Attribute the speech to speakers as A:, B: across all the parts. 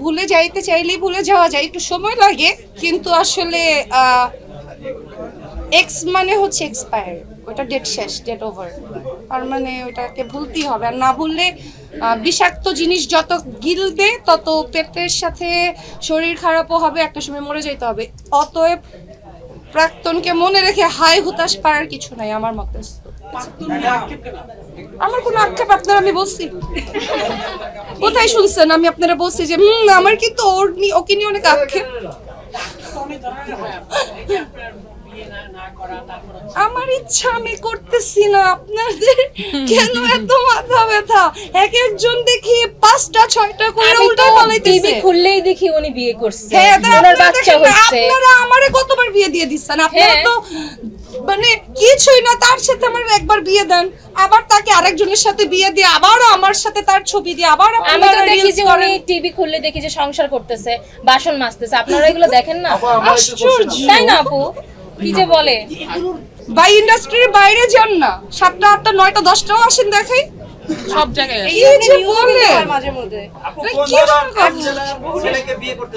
A: ভুলে যাইতে চাইলেই ভুলে যাওয়া যায় একটু সময় লাগে কিন্তু আসলে এক্স মানে হচ্ছে এক্সপায়ার ওটা ডেট শেষ ডেট ওভার আর মানে ওটাকে ভুলতেই হবে আর না ভুললে বিষাক্ত জিনিস যত গিলবে তত পেটের সাথে শরীর খারাপও হবে একটা সময় মরে যাইতে হবে। অতএব প্রাক্তনকে মনে রেখে হাই হুতাশ পারার কিছু নাই আমার মতে। আমার কোনো আক্ষেপ আপনার আমি বলছি? কোথায় শুনছেন? আমি আপনারা বলছি যে হুম আমার কিন্তু ওর ওকে নিয়ে অনেক আক্ষেপ। আমার ইচ্ছা আমি করতেছি না আপনাদের। কেন এত মাথা ব্যথা? এক একজন দেখি পাঁচটা ছয়টা করে
B: তো
A: পালাইতেছে
B: খুললেই দেখি উনি বিয়ে করছে।
A: হ্যাঁ আপনারা আমারে কতবার বিয়ে দিয়ে দিচ্ছেন? আপনারা
B: হ্যাঁ।
A: তো মানে কিছুই না তার সাথে আমার একবার বিয়ে দেন আবার তাকে আরেকজনের সাথে বিয়ে দিয়ে আবারও আমার সাথে তার ছবি দিয়ে আবার
B: আমি তো দেখি যে উনি টিভি খুললে দেখি যে সংসার করতেছে বাসন মাজতেছে আপনারা এগুলো দেখেন না? তাই না আপু? কি যে বলে?
A: বাই ইন্ডাস্ট্রির বাইরে যান না। সাতটা আটটা নয়টা দশটাও আসেন দেখাই।
C: সব জায়গায়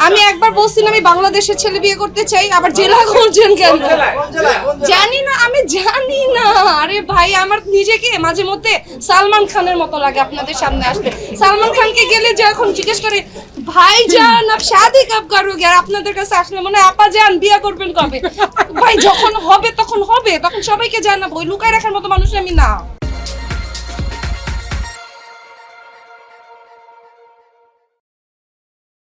A: আমি একবার বলছিলাম আমি বাংলাদেশের ছেলে বিয়ে করতে চাই আবার জেলা করছেন কেন জানি না আমি জানি না। আরে ভাই আমার নিজেকে মাঝে মধ্যে সালমান খানের মতো লাগে আপনাদের সামনে আসলে সালমান খানকে গেলে যে এখন জিজ্ঞেস করে ভাই যান আপ শাদি কব করোগে? আর আপনাদের কাছে আসলে মনে হয় আপা যান বিয়ে করবেন কবে? ভাই যখন হবে তখন হবে তখন সবাইকে জানাব। ওই লুকায় রাখার মতো মানুষ আমি না।